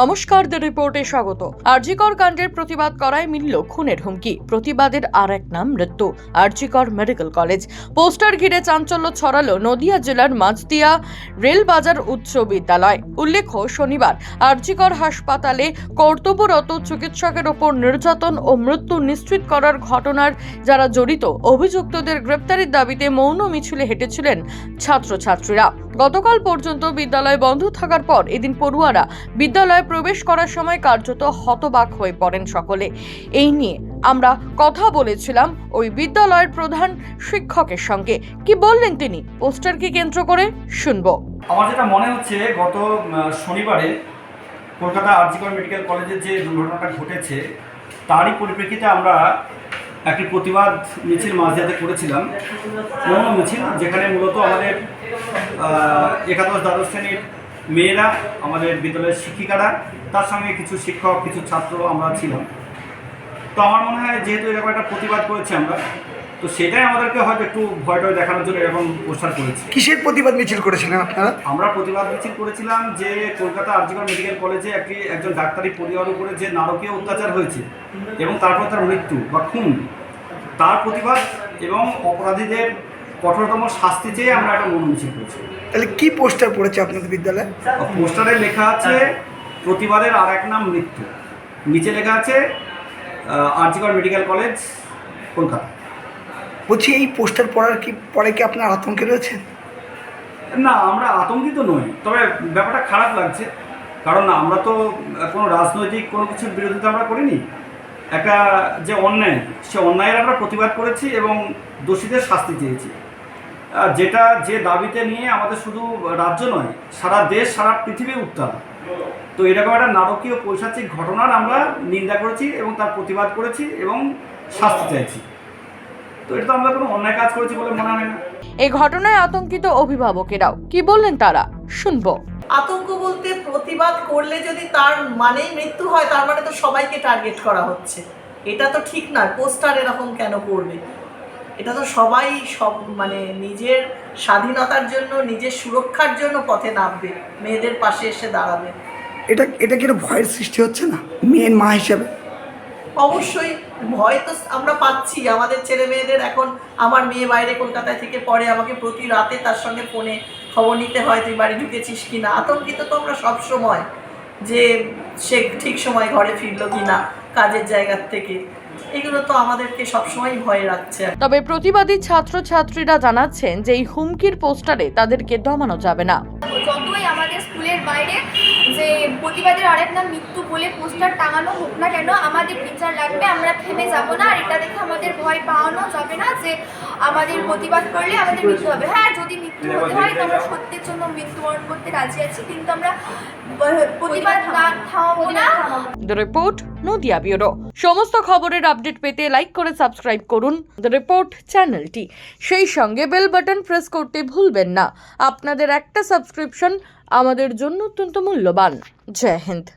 নমস্কার দ্য রিপোর্টে স্বাগত। আরজিকর কাণ্ডের প্রতিবাদ করায় মিলল খুনের হুমকি। প্রতিবাদের আর এক নাম মৃত্যু, আরজিকর মেডিকেল কলেজ। পোস্টার ঘিরে চাঞ্চল্য ছড়ালো নদিয়া জেলার মাঝদিয়া রেলবাজার উচ্চ বিদ্যালয়। উল্লেখ্য, শনিবার আরজিকর হাসপাতালে কর্তব্যরত চিকিৎসকের ওপর নির্যাতন ও মৃত্যু নিশ্চিত করার ঘটনার যারা জড়িত, অভিযুক্তদের গ্রেপ্তারের দাবিতে মৌন মিছিলে হেঁটেছিলেন ছাত্রছাত্রীরা। গতকাল পর্যন্ত বিদ্যালয় বন্ধ থাকার পর এদিন পড়ুয়ারা বিদ্যালয়ে প্রবেশ করার সময় কার্যত হতবাক হয়ে পড়েন সকলে। এই নিয়ে আমরা কথা বলেছিলাম ওই বিদ্যালয়ের প্রধান শিক্ষকের সঙ্গে। কি বললেন তিনি? পোস্টারকে কেন্দ্র করে? শুনব। আমার যেটা মনে হচ্ছে, গত শনিবারে কলকাতা আরজিকর মেডিকেল কলেজে যে দুর্ঘটনাটা ঘটেছে, তারই পরিপ্রেক্ষিতে আমরা একটি প্রতিবাদ মিছিল মাঝরাতে করেছিলাম। মৌন মিছিল যেখানে মূলত আমাদের একাদশ দ্বাদশ শ্রেণির মেয়েরা, আমাদের বিদ্যালয়ের শিক্ষিকারা, তার সঙ্গে কিছু শিক্ষক, কিছু ছাত্র আমরা ছিলাম। তো আমার মনে হয় যেহেতু এরকম একটা প্রতিবাদ করেছি আমরা তো সেটাই আমাদেরকে হয়তো একটু ভয় টয় দেখানোর জন্য এরকম পোস্টার করেছি। কিসের প্রতিবাদ মিছিল করেছিলেন আপনারা? আমরা প্রতিবাদ মিছিল করেছিলাম যে কলকাতা আরজিকর মেডিকেল কলেজে একটি একজন ডাক্তারি পরিবার উপরে যে নারকীয় অত্যাচার হয়েছে এবং তারপর তার মৃত্যু বা খুন তার প্রতিবাদ এবং অপরাধীদের কঠোরতম শাস্তি চেয়ে আমরা একটা মন মিছিল করেছি। তাহলে কি পোস্টার পড়েছে আপনাদের বিদ্যালয়ে? পোস্টারে লেখা আছে প্রতিবাদের আর এক নাম মৃত্যু। নিচে লেখা আছে আরজিকর মেডিকেল কলেজ কলকাতা। বলছি, এই পোস্টার পড়ার কি, পরে কি আপনার আতঙ্কে রয়েছেন না, আমরা আতঙ্কিত নই। তবে ব্যাপারটা খারাপ লাগছে। কারণ আমরা তো কোনো রাজনৈতিক কোনো কিছুর বিরোধিতা আমরা করিনি। একটা যে অন্যায়, সে অন্যায়ের আমরা প্রতিবাদ করেছি এবং দোষীদের শাস্তি চেয়েছি। যেটা যে দাবিতে নিয়ে আমাদের শুধু রাজ্য নয়, সারা দেশ, সারা পৃথিবী উত্তাল। তো এরকম একটা নারকীয় পৈশাচিক ঘটনার আমরা নিন্দা করেছি এবং তার প্রতিবাদ করেছি এবং শাস্তি চাইছি। তো এটা তো আমরা কোনো অন্যায় কাজ করেছি বলে মনে হয় না। এই ঘটনায় আতঙ্কিত অভিভাবকেরাও। কি বললেন তারা? শুনব। আতঙ্ক বলতে প্রতিবাদ করলে যদি তার মানেই মৃত্যু হয় তার মানে তো সবাইকে টার্গেট করা হচ্ছে। এটা তো ঠিক না পোস্টার এরকম কেন করবে? এটা তো সবাই সব মানে নিজের স্বাধীনতার জন্য নিজের সুরক্ষার জন্য পথে নামবে। মেয়েদের পাশে এসে দাঁড়াবে। এটা এটা কি একটা ভয়ের সৃষ্টি হচ্ছে না? মেয়ের মা হিসাবে। অবশ্যই ভয় তো আমরা পাচ্ছি আমাদের ছেলে মেয়েদের এখন আমার মেয়ে বাইরে কলকাতায় থেকে পড়ে আমাকে প্রতি রাতে তার সঙ্গে ফোনে খবর নিতে হয় তুই বাড়ি ঢুকেছিস কি না আতঙ্কিত তো আমরা সব সময় যে সে ঠিক সময় ঘরে ফিরলো কি না কাজের জায়গার থেকে। এগুলো তো আমাদেরকে সবসময় ভয় রাখছে। তবে প্রতিবাদী ছাত্রছাত্রীরা জানাচ্ছেন যে এই হুমকির পোস্টারে তাদেরকে দমানো যাবে না। যতই আমাদের স্কুলের বাইরে যে প্রতিবাদের আরেক নাম মৃত্যু বলে পোস্টার টাঙানো হোক না কেন, আমাদের বিচার লাগবে, আমরা থেমে যাব না। আর এটা দেখে আমাদের ভয় পাওয়ানো যাবে না যে আমাদের প্রতিবাদ করলে আমাদের মৃত্যু হবে। হ্যাঁ যদি মৃত্যু হতে হয়, তো আমরা সত্যের জন্য মৃত্যুবরণ করতে রাজি আছি, কিন্তু আমরা প্রতিবাদ না থামাবো না। The report Nadia bureau. সমস্ত খবরের আপডেট পেতে লাইক করে সাবস্ক্রাইব করুন দ্য রিপোর্ট চ্যানেলটি। সেই সঙ্গে বেল বাটন প্রেস করতে ভুলবেন না। আপনাদের একটা সাবস্ক্রিপশন আমাদের জন্য অত্যন্ত মূল্যবান। জয় হিন্দ।